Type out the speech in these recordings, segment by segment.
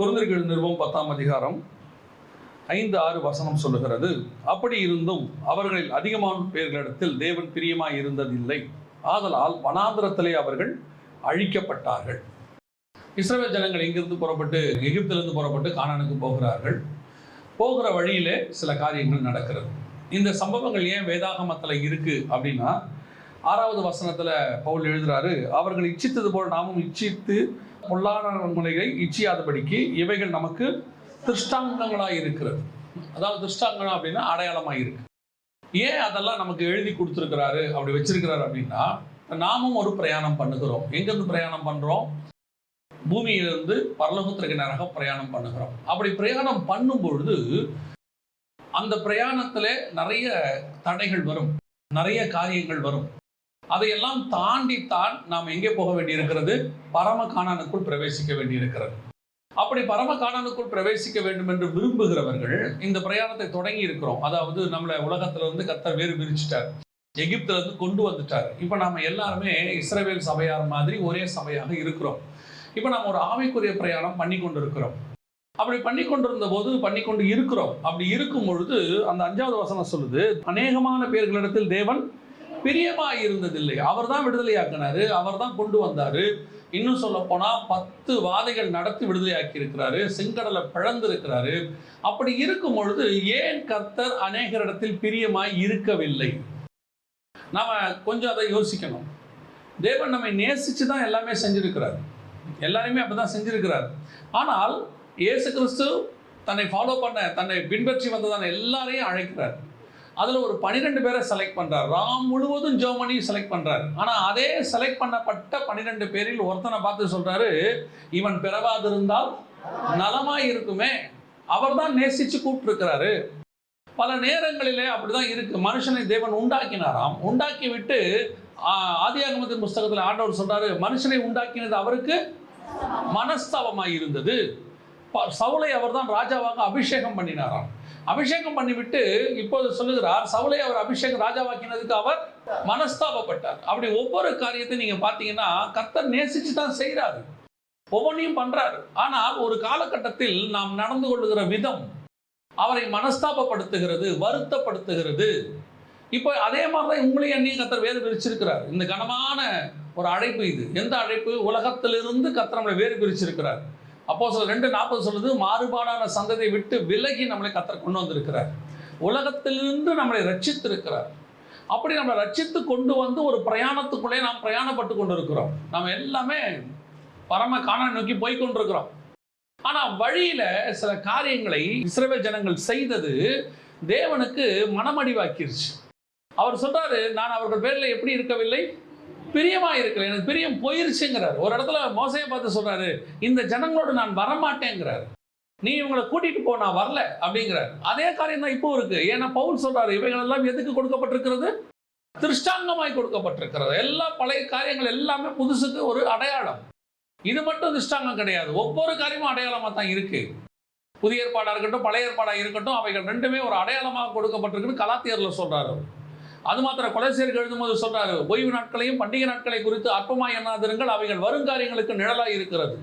குருந்தர்கள் நிறுவம் பத்தாம் அதிகாரம் ஐந்து ஆறு வசனம் சொல்லுகிறது. அப்படி இருந்தும் அவர்களில் அதிகமான பேர்களிடத்தில் தேவன் பிரியமாய் இருந்ததில்லை. ஆதலால் வனாந்திரத்திலே அவர்கள் அழிக்கப்பட்டார்கள். இஸ்ரேல் ஜனங்கள் இங்கிருந்து புறப்பட்டு எகிப்திலிருந்து புறப்பட்டு கானானுக்கு போகிறார்கள். போகிற வழியிலே சில காரியங்கள் நடக்கிறது. இந்த சம்பவங்கள் ஏன் வேதாகமத்தில் இருக்கு அப்படின்னா ஆறாவது வசனத்தில் பவுல் எழுதுறாரு அவர்கள் இச்சித்தது போல் நாமும் இச்சித்து பொல்லாத முறைகளை இச்சியாதபடிக்கு இவைகள் நமக்கு திருஷ்டாங்கங்களாக இருக்கிறது. அதாவது திருஷ்டாங்கம் அப்படின்னா அடையாளமாக இருக்கு. ஏன் அதெல்லாம் நமக்கு எழுதி கொடுத்துருக்கிறாரு அப்படி வச்சிருக்கிறாரு அப்படின்னா நாமும் ஒரு பிரயாணம் பண்ணுகிறோம். எங்கேருந்து பிரயாணம் பண்ணுறோம் பூமியிலிருந்து பரலோகத்திற்கு நேராக பிரயாணம் பண்ணுகிறோம். அப்படி பிரயாணம் பண்ணும் பொழுது அந்த பிரயாணத்தில் நிறைய தடைகள் வரும். நிறைய காரியங்கள் வரும். அதையெல்லாம் தாண்டித்தான் நாம் எங்கே போக வேண்டியிருக்கிறது? பரம காணானுக்குள் பிரவேசிக்க வேண்டியிருக்கிறது. அப்படி பரம காணானுக்குள் பிரவேசிக்க வேண்டும் என்று விரும்புகிறவர்கள் இந்த பிரயாணத்தை தொடங்கி இருக்கிறோம். அதாவது நம்மளை உலகத்துல இருந்து கத்தர் வேறு பிரிச்சுட்டார். எகிப்துல இருந்து கொண்டு வந்துட்டார். இப்போ நாம எல்லாருமே இஸ்ரேவேல் சபையார் மாதிரி ஒரே சபையாக இருக்கிறோம். இப்போ நாம் ஒரு ஆவிக்குரிய பிரயாணம் பண்ணி கொண்டு இருக்கிறோம் அப்படி பண்ணி கொண்டிருந்த போது பண்ணி கொண்டு இருக்கிறோம். அப்படி இருக்கும் பொழுது அந்த அஞ்சாவது வசனம் சொல்லுது அநேகமான பேர்களிடத்தில் தேவன் பிரியமா இருந்ததில்லை அவர் தான் விடுதலையாக்கினாரு அவர் தான் கொண்டு வந்தாரு. இன்னும் சொல்ல போனா பத்து வாதைகள் நடத்தி விடுதலையாக்கி இருக்கிறாரு செங்கடலை பிழந்து இருக்கிறாரு அப்படி இருக்கும் பொழுது ஏன் கர்த்தர் அநேகரிடத்தில் பிரியமாய் இருக்கவில்லை? நாம கொஞ்சம் அதை யோசிக்கணும். தேவன் நம்மை நேசிச்சு தான் எல்லாமே செஞ்சிருக்கிறார். எல்லாரையுமே அப்படிதான் செஞ்சிருக்கிறார். ஆனால் இயேசு கிறிஸ்து தன்னை ஃபாலோ பண்ண தன்னை பின்பற்றி வந்ததான எல்லாரையும் அழைக்கிறார். அதில் ஒரு பன்னிரெண்டு பேரை செலக்ட் பண்ணுறார் ராம் முழுவதும் ஜெர்மனியும் செலக்ட் பண்ணுறாரு ஆனால் அதே செலக்ட் பண்ணப்பட்ட பன்னிரெண்டு பேரில் ஒருத்தனை பார்த்து சொல்கிறாரு இவன் பிறவாதிருந்தால் நலமாக இருக்குமே. அவர் தான் நேசித்து கூப்பிட்டுருக்கிறாரு. பல நேரங்களிலே அப்படிதான் இருக்கு. மனுஷனை தேவன் உண்டாக்கினாராம். உண்டாக்கி விட்டு ஆ- ஆதியாகமத்தின் புஸ்தகத்தில் ஆண்டவர் சொல்றாரு மனுஷனை உண்டாக்கினது அவருக்கு மனஸ்தாபமாய் இருந்தது. சவுளை அவர் தான் ராஜாவாக அபிஷேகம் பண்ணினாராம். அபிஷேகம் பண்ணிவிட்டு இப்போது சொல்லுகிறார் சவுளை அவர் அபிஷேகம் ராஜாவாக்கினதுக்கு அவர் மனஸ்தாபப்பட்டார். அப்படி ஒவ்வொரு காரியத்தையும் நீங்க பார்த்தீங்கன்னா கர்த்தர் நேசிச்சு தான் செய்கிறாரு ஒவ்வொன்றையும் பண்றாரு. ஆனால் ஒரு காலகட்டத்தில் நாம் நடந்து கொள்ளுகிற விதம் அவரை மனஸ்தாபப்படுத்துகிறது வருத்தப்படுத்துகிறது. இப்போ அதே மாதிரி தான் உங்களையும் என்னையும் கத்தர் வேறு பிரிச்சிருக்கிறார். இந்த கனமான ஒரு அழைப்பு இது. எந்த அழைப்பு? உலகத்திலிருந்து கத்தர் நம்மளை வேறு பிரிச்சிருக்கிறார். அப்போ சில ரெண்டு நாற்பது சொல்லுது மாறுபாடான சந்ததியை விட்டு விலகி நம்மளை கத்தர் கொண்டு வந்திருக்கிறார். உலகத்திலிருந்து நம்மளை ரட்சித்திருக்கிறார். அப்படி நம்மளை ரட்சித்து கொண்டு வந்து ஒரு பிரயாணத்துக்குள்ளே நாம் பிரயாணப்பட்டு கொண்டு இருக்கிறோம் நம்ம எல்லாமே பரம காண நோக்கி போய் கொண்டிருக்கிறோம். ஆனா வழியில சில காரியங்களை இஸ்ரேல் ஜனங்கள் செய்தது தேவனுக்கு மனமடிவாக்கிருச்சு. அவர் சொல்றாரு நான் அவர்கள் பேர்ல எப்படி இருக்கவில்லை? பிரியமா இருக்கிற எனக்கு பிரியம் போயிருச்சுங்கிறார். ஒரு இடத்துல மோசையை பார்த்து சொல்றாரு இந்த ஜனங்களோடு நான் வரமாட்டேங்கிறார். நீ இவங்களை கூட்டிட்டு போ நான் வரல அப்படிங்கிறார். அதே காரியம் தான் இப்போ இருக்கு. ஏன்னா பவுல் சொல்றாரு இவைகள் எல்லாம் எதுக்கு கொடுக்கப்பட்டிருக்கிறது? திருஷ்டாங்கமாய் கொடுக்கப்பட்டிருக்கிறது. எல்லா பழைய காரியங்கள் எல்லாமே புதுசுக்கு ஒரு அடையாளம். இது மட்டும் திருஷ்டாங்கம் கிடையாது. ஒவ்வொரு காரியமும் அடையாளமாக தான் இருக்கு. புதிய ஏற்பாடாக இருக்கட்டும் பழைய ஏற்பாடாக இருக்கட்டும் அவைகள் ரெண்டுமே ஒரு அடையாளமாக கொடுக்கப்பட்டிருக்குன்னு கலாத்தியரில் சொல்கிறார் அவர். அது மாத்திர கொலைசேருக்கு எழுதும்போது சொல்றாரு ஓய்வு நாட்களையும் பண்டிகை நாட்களை குறித்து அற்பமாய் எண்ணாதிருங்கள் அவைகள் வருங்காரியங்களுக்கு நிழலாக இருக்கிறது.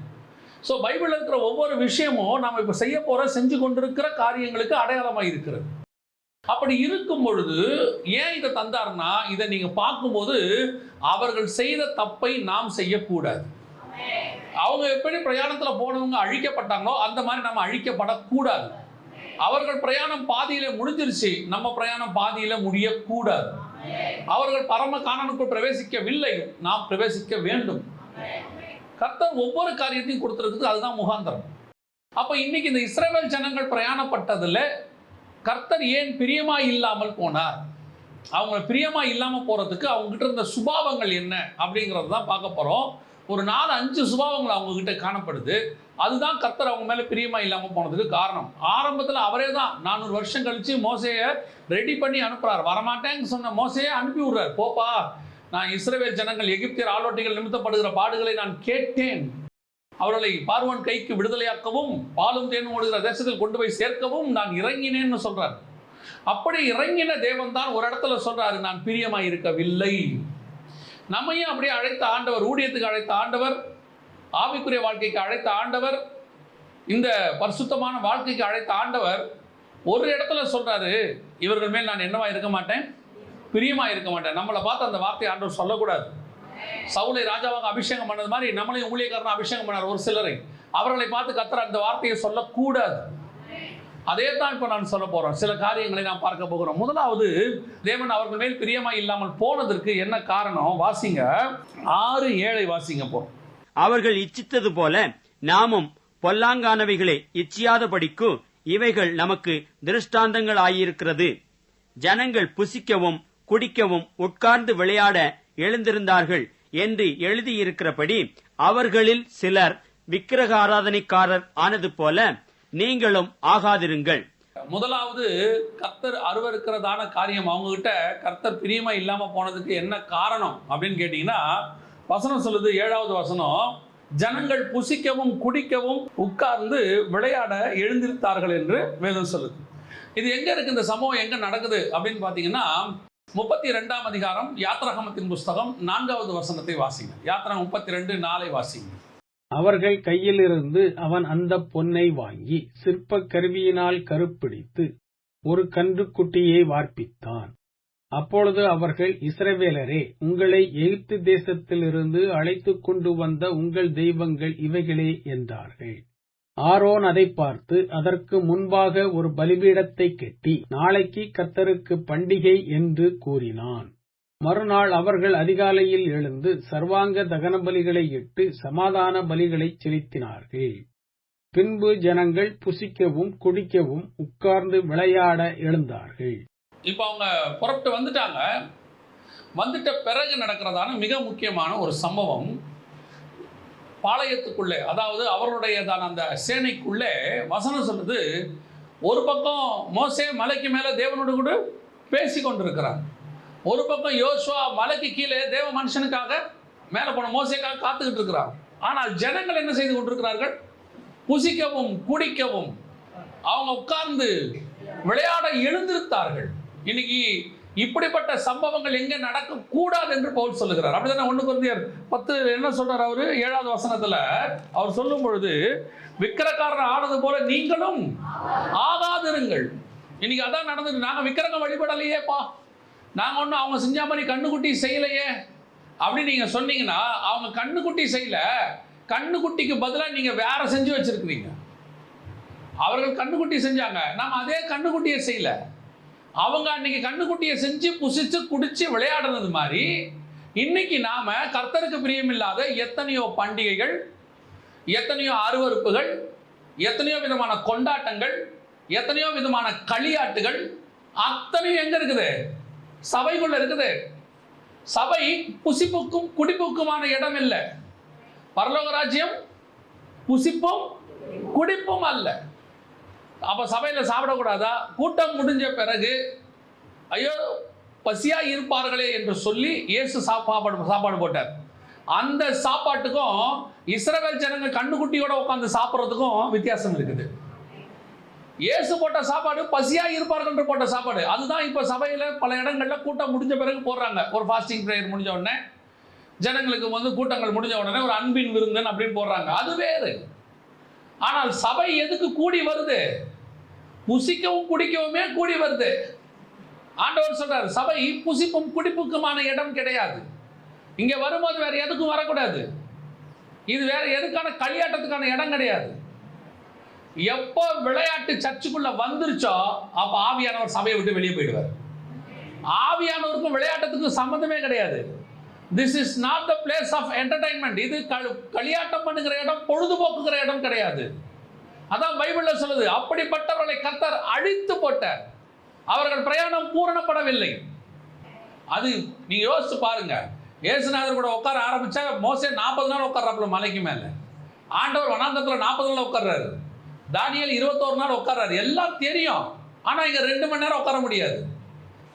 ஸோ பைபிளில் இருக்கிற ஒவ்வொரு விஷயமும் நாம் இப்போ செய்ய போகிற செஞ்சு கொண்டிருக்கிற காரியங்களுக்கு அடையாளமாக இருக்கிறது. அப்படி இருக்கும் பொழுது ஏன் இதை தந்தாருன்னா இதை நீங்கள் பார்க்கும்போது அவர்கள் செய்த தப்பை நாம் செய்யக்கூடாது. அவங்க எப்படி பிரயாணத்தில் போனவங்க அழிக்கப்பட்டாங்களோ அந்த மாதிரி நம்ம அழிக்கப்படக்கூடாது. அவர்கள் பிரயாணம் பாதியில முடிஞ்சிருச்சு. நம்ம பிரயாணம் பாதியில முடியக்கூடாது. அவர்கள் பரம காணனுக்குள் பிரவேசிக்கவில்லை. நாம் பிரவேசிக்க வேண்டும். கர்த்தர் ஒவ்வொரு காரியத்தையும் கொடுத்துருக்குது அதுதான் முகாந்திரம். அப்ப இன்னைக்கு இந்த இஸ்ரேல் ஜனங்கள் பிரயாணப்பட்டதுல கர்த்தர் ஏன் பிரியமா இல்லாமல் போனார்? அவங்க பிரியமா இல்லாமல் போறதுக்கு அவங்ககிட்ட இருந்த சுபாவங்கள் என்ன? அப்படிங்கிறது தான் பார்க்க போறோம். ஒரு நாலு அஞ்சு சுபாவங்கள் அவங்க கிட்ட காணப்படுது. அதுதான் கர்த்தர் அவங்க மேலே பிரியமா இல்லாமல் போனதுக்கு காரணம். ஆரம்பத்தில் அவரே தான் நானூறு வருஷம் கழிச்சு மோசையை ரெடி பண்ணி அனுப்புறாரு. வரமாட்டேன்னு சொன்ன மோசையை அனுப்பி விடுறாரு. போப்பா நான் இஸ்ரேவேல் ஜனங்கள் எகிப்தியர் ஆலோட்டிகள் நிமித்தப்படுகிற பாடுகளை நான் கேட்டேன். அவர்களை பார்வன் கைக்கு விடுதலையாக்கவும் பாலும் தேனும் ஓடுகிற தேசத்தில் கொண்டு போய் சேர்க்கவும் நான் இறங்கினேன்னு சொல்றார். அப்படி இறங்கின தேவன் தான் ஒரு இடத்துல சொல்றாரு நான் பிரியமாய் இருக்கவில்லை நம்மையும் அப்படியே அழைத்த ஆண்டவர் ஊழியத்துக்கு அழைத்த ஆண்டவர் ஆவிக்குரிய வாழ்க்கைக்கு அழைத்த ஆண்டவர் இந்த பரிசுத்தமான வாழ்க்கைக்கு அழைத்த ஆண்டவர் ஒரு இடத்துல சொல்றாரு இவர்கள் மேல் நான் என்னவா இருக்க மாட்டேன்? பிரியமா இருக்க மாட்டேன். நம்மளை பார்த்து அந்த வார்த்தையை ஆண்டவர் சொல்லக்கூடாது. சவுளை ராஜாவாக அபிஷேகம் பண்ணது மாதிரி நம்மளையும் ஊழியக்காரன் அபிஷேகம் பண்ணார் ஒரு சிலரை. அவர்களை பார்த்து கத்துற அந்த வார்த்தையை சொல்லக்கூடாது. அதே தான் இப்போ நான் சொல்ல போகிறோம் சில காரியங்களை நாம் பார்க்க போகிறோம். முதலாவது தேவன் அவர்கள் மேல் பிரியமாக இல்லாமல் போனதற்கு என்ன காரணம்? வாசிங்க. ஆறு ஏழை வாசிங்க போகிறோம் அவர்கள் இச்சித்தது போல நாமும் பொல்லாங்கானவைகளை இச்சியாதபடிக்கு இவைகள் நமக்கு திருஷ்டாந்தங்கள் ஆயிருக்கிறது ஜனங்கள் புசிக்கவும் குடிக்கவும் உட்கார்ந்து விளையாட எழுந்திருந்தார்கள் என்று எழுதியிருக்கிறபடி அவர்களில் சிலர் விக்கிரக ஆராதனைக்காரர் ஆனது போல நீங்களும் ஆகாதிருங்கள். முதலாவது கர்த்தர் அருவருக்கிறதான காரியம். அவங்க கிட்ட கர்த்தர் பிரியமா இல்லாம போனதுக்கு என்ன காரணம் அப்படின்னு கேட்டீங்கன்னா வசனம் சொல்லுது ஏழாவது வசனம் ஜனங்கள் புசிக்கவும் குடிக்கவும் உட்கார்ந்து விளையாட எழுந்திருத்தார்கள் என்று வேதம் சொல்லுது. இது எங்க இருக்கு? இந்த சம்பவம் எங்க நடக்குது? அப்படின்னு பாத்தீங்கன்னா முப்பத்தி ரெண்டாம் அதிகாரம் யாத்ராகமத்தின் புஸ்தகம் நான்காவது வசனத்தை வாசிங்க யாத்ரா முப்பத்தி ரெண்டு நாளை வாசிங்க அவர்கள் கையிலிருந்து அவன் அந்த பொன்னை வாங்கி சிற்பக் கருவியினால் கருப்பிடித்து ஒரு கன்றுக்குட்டியை வார்ப்பித்தான். அப்பொழுது அவர்கள் இஸ்ரவேலரே உங்களை எகிப்து தேசத்திலிருந்து அழைத்துக் கொண்டு வந்த உங்கள் தெய்வங்கள் இவைகளே என்றார்கள். ஆரோன் அதை பார்த்து அதற்கு முன்பாக ஒரு பலிபீடத்தை கட்டி நாளைக்கு கத்தருக்கு பண்டிகை என்று கூறினான். மறுநாள் அவர்கள் அதிகாலையில் எழுந்து சர்வாங்க தகன பலிகளை இட்டு சமாதான பலிகளைச் செலுத்தினார்கள். பின்பு ஜனங்கள் புசிக்கவும் குடிக்கவும் உட்கார்ந்து விளையாட எழுந்தார்கள். இப்போ அவங்க புறப்பட்டு வந்துட்டாங்க. வந்துட்ட பிறகு நடக்கிறதான மிக முக்கியமான ஒரு சம்பவம். பாளையத்துக்குள்ளே அதாவது அவர்களுடையதான அந்த சேனைக்குள்ளே வசனம் சொல்லுது ஒரு பக்கம் மோசே மலைக்கு மேலே தேவனோடு கூட பேசி கொண்டிருக்கிறார். ஒரு பக்கம் யோசுவா மலைக்கு கீழே தேவ மனுஷனுக்காக மேலே போன மோசைக்காக காத்துக்கிட்டு இருக்கிறார். ஆனால் ஜனங்கள் என்ன செய்து கொண்டிருக்கிறார்கள்? புசிக்கவும் குடிக்கவும் அவங்க உட்கார்ந்து விளையாட எழுந்திருத்தார்கள். இன்னைக்கு இப்படிப்பட்ட சம்பவங்கள் எங்க நடக்கக்கூடாது என்று பவுல் சொல்லுகிறார். அப்படிதானே? ஒன்று குருந்தியர் பத்து என்ன சொல்றார் அவரு? ஏழாவது வசனத்துல அவர் சொல்லும் பொழுது விக்கிரக்காரர் ஆனது போல நீங்களும் ஆகாதிருங்கள். இன்னைக்கு அதான் நடந்தது. நாங்க விக்கிரகம் வழிபடலையேப்பா. நாங்க ஒன்றும் அவங்க செஞ்ச மாதிரி கண்ணுக்குட்டி செய்யலையே. அப்படின்னு நீங்க சொன்னீங்கன்னா அவங்க கண்ணுக்குட்டி செய்யல. கண்ணுக்குட்டிக்கு பதிலாக நீங்க வேற செஞ்சு வச்சிருக்கிறீங்க. அவர்கள் கண்ணுக்குட்டி செஞ்சாங்க. நாம் அதே கண்ணுக்குட்டியை செய்யலை. அவங்க அன்னைக்கு கண்ணுக்குட்டியை செஞ்சு புசிச்சு குடிச்சு விளையாடுறது மாதிரி இன்னைக்கு நாம கர்த்தருக்கு பிரியமில்லாத எத்தனையோ பண்டிகைகள் எத்தனையோ அருவறுப்புகள் எத்தனையோ விதமான கொண்டாட்டங்கள் எத்தனையோ விதமான களியாட்டுகள் அத்தனையும் எங்க இருக்குது? சபைக்குள்ள இருக்குது. சபை புசிப்புக்கும் குடிப்புக்குமான இடம் இல்லை. பரலோக ராஜ்யம் புசிப்பும் குடிப்பும் அல்ல. அப்போ சபையில் சாப்பிடக்கூடாதா? கூட்டம் முடிஞ்ச பிறகு ஐயோ பசியாக இருப்பார்களே என்று சொல்லி இயேசு சாப்பாடு சாப்பாடு போட்டார். அந்த சாப்பாட்டுக்கும் இஸ்ரவேல் ஜனங்க கண்ணுக்குட்டியோட உட்காந்து சாப்பிட்றதுக்கும் வித்தியாசம் இருக்குது. இயேசு போட்ட சாப்பாடு பசியாக இருப்பார்கள் என்று போட்ட சாப்பாடு. அதுதான் இப்போ சபையில் பல இடங்களில் கூட்டம் முடிஞ்ச பிறகு போடுறாங்க. ஒரு ஃபாஸ்டிங் ப்ரேயர் முடிஞ்ச உடனே ஜனங்களுக்கு வந்து கூட்டங்கள் முடிஞ்ச உடனே ஒரு அன்பின் விருந்தன் அப்படின்னு போடுறாங்க. அது வேறு. ஆனால் சபை எதுக்கு கூடி வருது? புசிக்கவும் குடிக்கவுமே கூடி வருது. ஆண்டவர் சொல்றார் சபை புசிப்பும் குடிப்புக்குமான இடம் கிடையாது. இங்க வரும்போது வேற எதுக்கும் வரக்கூடாது. இது வேற எதுக்கான களியாட்டத்துக்கான இடம் கிடையாது. எப்போ விளையாட்டு சர்ச்சுக்குள்ள வந்துருச்சோ அப்ப ஆவியானவர் சபையை விட்டு வெளியே போயிடுவார். ஆவியானவருக்கும் விளையாட்டத்துக்கும் சம்மந்தமே கிடையாது. This is not the place of entertainment இது களியாட்டம் பண்ணுகிற இடம் பொழுதுபோக்குகிற இடம் கிடையாது. அதான் பைபிளில் சொல்லுது அப்படிப்பட்டவர்களை கர்த்தர் அழித்து போட்டார். அவர்கள் பிரயாணம் பூரணப்படவில்லை. அது நீங்க யோசிச்சு பாருங்க. ஏசுநாதர் கூட உட்கார ஆரம்பிச்சா மோசே நாற்பது நாள் உட்கார்றாப்புல மலைக்கு மேலே. ஆண்டவர் வனாந்தத்தில் நாற்பது நாள் உட்கார்றாரு. தானியல் இருபத்தோரு நாள் உட்கார்றாரு. எல்லாம் தெரியும். ஆனால் இங்கே ரெண்டு மணி நேரம் உட்கார முடியாது.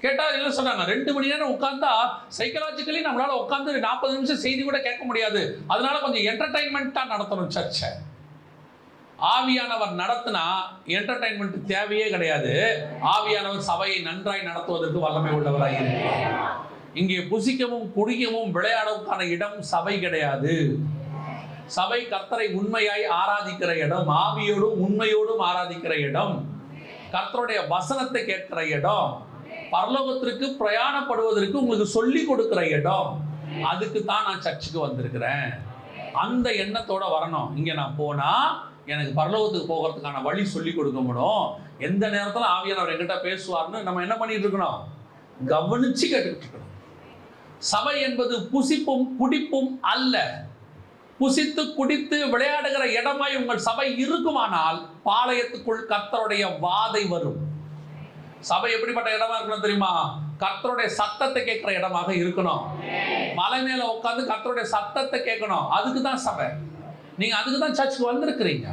கேட்டால் என்ன சொன்னாங்க? ரெண்டு மணி நேரம் உட்காந்தா சைக்கலாஜிக்கலி நம்மளால உட்காந்து நாற்பது நிமிஷம் செய்தி கூட கேட்க முடியாது. அதனால கொஞ்சம் என்டர்டைன்மெண்ட்டாக நடத்தணும் சர்ச்சை ஆவியானவர் நடத்தினா என்டர்டைன்மெண்ட் தேவையே கிடையாது. ஆவியானவர் சபையை நன்றாய் நடத்துவதற்கு வல்லமை உள்ளவராக இருக்கிறார் இங்கே புசிக்கவும் குடிக்கவும் விளையாடவுக்கான இடம் சபை கிடையாது. சபை கர்த்தரை உண்மையாய் ஆராதிக்கிற இடம் ஆவியோடும் உண்மையோடும் ஆராதிக்கிற இடம் கர்த்தருடைய வசனத்தை கேட்கிற இடம் பரலோகத்திற்கு பிரயாணப்படுவதற்கு உங்களுக்கு சொல்லி கொடுக்கிற இடம். அதுக்கு தான் நான் சர்ச்சுக்கு வந்திருக்கிறேன். அந்த எண்ணத்தோட வரணும். இங்கே நான் போனா எனக்கு பரலோகத்துக்கு போகிறதுக்கான வழி சொல்லி கொடுக்க முடியும். எந்த நேரத்தில் ஆவியானவர் என்கிட்ட பேசுவார்னு நம்ம என்ன பண்ணிட்டு இருக்கணும்? கவனிச்சு கேட்டுக்கிட்டு இருக்கணும். சபை என்பது புசிப்பும் குடிப்பும் அல்ல. புசித்து குடித்து விளையாடுகிற இடமாய் உங்கள் சபை இருக்குமானால் பாளையத்துக்குள் கத்தருடைய வாதை வரும். சபை எப்படிப்பட்ட இடமா இருக்கணும் தெரியுமா? கர்த்தருடைய சத்தத்தை கேட்கிற இடமாக இருக்கணும். மலை மேல உட்காந்து கர்த்தருடைய சத்தத்தை கேட்கணும். அதுக்கு தான் சபை. நீங்க அதுக்கு தான் சர்ச்சுக்கு வந்திருக்கிறீங்க.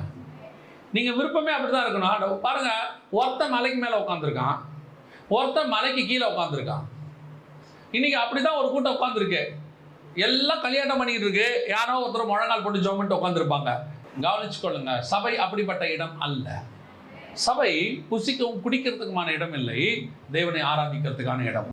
நீங்க விருப்பமே அப்படிதான் இருக்கணும். பாருங்க ஒருத்தன் மலைக்கு மேல உட்காந்துருக்கான் ஒருத்தன் மலைக்கு கீழே உட்காந்துருக்கான் இன்னைக்கு அப்படிதான் ஒரு கூட்டம் உட்காந்துருக்கு எல்லாம் கல்யாணம் பண்ணிட்டு இருக்கு. யாரோ ஒருத்தர் முழங்கால் போட்டு ஜோமெண்ட் உட்காந்துருப்பாங்க கவனிச்சு கொள்ளுங்க சபை அப்படிப்பட்ட இடம் அல்ல. சபை புசிக்கவும் குடிக்கிறதுக்குமான இடம் இல்லை தேவனை ஆராதிக்கிறதுக்கான இடம்.